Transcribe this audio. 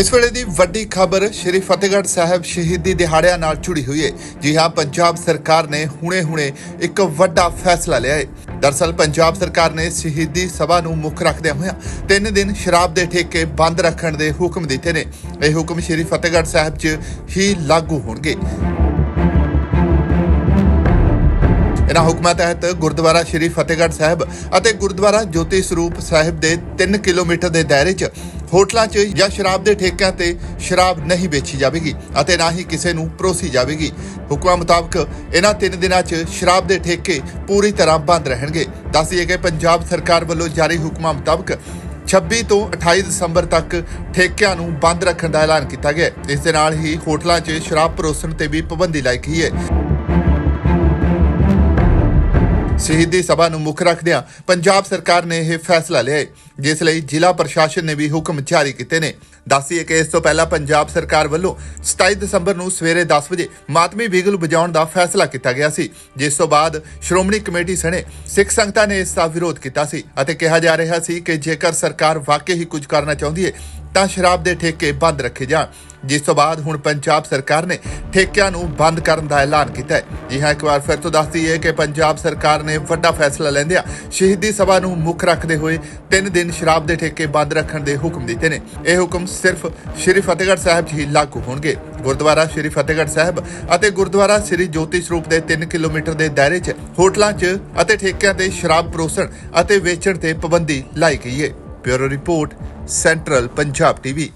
ਇਸ ਵੇਲੇ ਦੀ ਵੱਡੀ ਖਬਰ ਸ਼੍ਰੀ ਫਤਿਹਗੜ੍ਹ ਸਾਹਿਬ ਸ਼ਹੀਦੀ ਦਿਹਾੜਿਆਂ ਨਾਲ ਜੁੜੀ ਹੋਈ ਹੈ ਜੀ ਹਾਂ, ਪੰਜਾਬ ਸਰਕਾਰ ਨੇ ਹੁਣੇ-ਹੁਣੇ ਇੱਕ ਵੱਡਾ ਫੈਸਲਾ ਲਿਆ ਹੈ ਦਰਸਲ, ਪੰਜਾਬ ਸਰਕਾਰ ਨੇ ਸ਼ਹੀਦੀ ਸਭਾ ਨੂੰ ਮੁੱਖ ਰੱਖਦਿਆਂ ਹੋਇਆਂ ਤਿੰਨ ਦਿਨ ਸ਼ਰਾਬ ਦੇ ਠੇਕੇ ਬੰਦ ਰੱਖਣ ਦੇ ਹੁਕਮ ਦਿੱਤੇ ਨੇ। ਇਹ ਹੁਕਮ ਸ਼੍ਰੀ ਫਤਿਹਗੜ੍ਹ ਸਾਹਿਬ 'ਚ ਹੀ ਲਾਗੂ ਹੋਣਗੇ। ਇਹਨਾਂ ਹੁਕਮਾਂ ਤਹਿਤ ਗੁਰਦੁਆਰਾ ਸ਼੍ਰੀ ਫਤਿਹਗੜ੍ਹ ਸਾਹਿਬ ਅਤੇ ਗੁਰਦੁਆਰਾ ਜੋਤੀ ਸਰੂਪ ਸਾਹਿਬ ਦੇ 3 ਕਿਲੋਮੀਟਰ ਦੇ ਦਾਇਰੇ 'ਚ ਹੋਟਲਾਂ 'ਚ ਜਾਂ ਸ਼ਰਾਬ ਦੇ ਠੇਕਿਆਂ ਤੇ ਸ਼ਰਾਬ ਨਹੀਂ ਵੇਚੀ ਜਾਵੇਗੀ ਅਤੇ ਨਾ ਹੀ ਕਿਸੇ ਨੂੰ ਪਰੋਸੀ ਜਾਵੇਗੀ। ਹੁਕਮਾਂ ਮੁਤਾਬਕ ਇਹਨਾਂ 3 ਦਿਨਾਂ 'ਚ ਸ਼ਰਾਬ ਦੇ ਠੇਕੇ ਪੂਰੀ ਤਰ੍ਹਾਂ ਬੰਦ ਰਹਿਣਗੇ। ਦੱਸੀਏ ਕਿ ਪੰਜਾਬ ਸਰਕਾਰ ਵੱਲੋਂ ਜਾਰੀ ਹੁਕਮਾਂ ਮੁਤਾਬਕ 26 ਤੋਂ 28 ਦਸੰਬਰ ਤੱਕ ਠੇਕਿਆਂ ਨੂੰ ਬੰਦ ਰੱਖਣ ਦਾ ਐਲਾਨ ਕੀਤਾ ਗਿਆ। ਇਸ ਦੇ ਨਾਲ ਹੀ ਹੋਟਲਾਂ 'ਚ ਸ਼ਰਾਬ ਪਰੋਸਣ ਤੇ ਵੀ ਪਾਬੰਦੀ ਲਾਈ ਗਈ ਹੈ। ਸ਼ਹੀਦੀ ਸਭਾ ਨੂੰ ਮੁੱਖ ਰੱਖਦਿਆਂ ਪੰਜਾਬ ਸਰਕਾਰ ਨੇ ਇਹ ਫੈਸਲਾ ਲਿਆ ਹੈ, ਜਿਸ ਲਈ ਜ਼ਿਲ੍ਹਾ ਪ੍ਰਸ਼ਾਸਨ ਨੇ ਵੀ ਹੁਕਮ ਜਾਰੀ ਕੀਤੇ ਨੇ। ਦੱਸੀਏ ਕਿ ਇਸ ਤੋਂ ਪਹਿਲਾਂ ਪੰਜਾਬ ਸਰਕਾਰ ਵੱਲੋਂ 27 ਦਸੰਬਰ ਨੂੰ ਸਵੇਰੇ 10 ਵਜੇ ਮਾਤਮੀ ਬਿਗਲ ਵਜਾਉਣ ਦਾ ਫੈਸਲਾ ਕੀਤਾ ਗਿਆ ਸੀ ਜਿਸ ਤੋਂ ਬਾਅਦ ਸ਼੍ਰੋਮਣੀ ਕਮੇਟੀ ਸਣੇ ਸਿੱਖ ਸੰਗਤਾਂ ਨੇ ਇਸ ਦਾ ਵਿਰੋਧ ਕੀਤਾ ਸੀ ਅਤੇ ਕਿਹਾ ਜਾ ਰਿਹਾ ਸੀ ਕਿ ਜੇਕਰ ਸਰਕਾਰ ਵਾਕਈ ਹੀ ਕੁਝ ਕਰਨਾ ਚਾਹੁੰਦੀ ਹੈ ਤਾਂ ਸ਼ਰਾਬ ਦੇ ਠੇਕੇ ਬੰਦ ਰੱਖੇ ਜਾਣ। ਜਿਸ ਤੋਂ ਬਾਅਦ ਹੁਣ ਪੰਜਾਬ ਸਰਕਾਰ ਨੇ ਠੇਕਿਆਂ ਨੂੰ ਬੰਦ ਕਰਨ ਦਾ ਐਲਾਨ ਕੀਤਾ ਹੈ। ਜੀ ਹਾਂ, ਇੱਕ ਵਾਰ ਫਿਰ ਤੋਂ ਦੱਸਦੀ ਹੈ ਕਿ ਪੰਜਾਬ ਸਰਕਾਰ ਨੇ ਵੱਡਾ ਫੈਸਲਾ ਲੈਂਦਿਆਂ ਸ਼ਹੀਦੀ ਸਭਾ ਨੂੰ ਮੁੱਖ ਰੱਖਦੇ ਹੋਏ 3 ਦਿਨ ਸ਼ਰਾਬ ਦੇ ਠੇਕੇ ਬੰਦ ਰੱਖਣ ਦੇ ਹੁਕਮ ਦਿੱਤੇ ਨੇ। ਇਹ ਹੁਕਮ ਸਿਰਫ ਸ਼੍ਰੀ ਫਤਿਹਗੜ੍ਹ ਸਾਹਿਬ 'ਚ ਹੀ ਲਾਗੂ ਹੋਣਗੇ। ਗੁਰਦੁਆਰਾ ਸ਼੍ਰੀ ਫਤਿਹਗੜ੍ਹ ਸਾਹਿਬ ਅਤੇ ਗੁਰਦੁਆਰਾ ਸ਼੍ਰੀ ਜੋਤੀ ਸਰੂਪ ਦੇ 3 ਕਿਲੋਮੀਟਰ ਦੇ ਦਾਇਰੇ 'ਚ ਹੋਟਲਾਂ 'ਚ ਅਤੇ ਠੇਕਿਆਂ ਤੇ ਸ਼ਰਾਬ ਪਰੋਸਣ ਅਤੇ ਵੇਚਣ ਤੇ ਪਾਬੰਦੀ ਲਾਈ ਗਈ ਹੈ। Bureau report, central Punjab TV.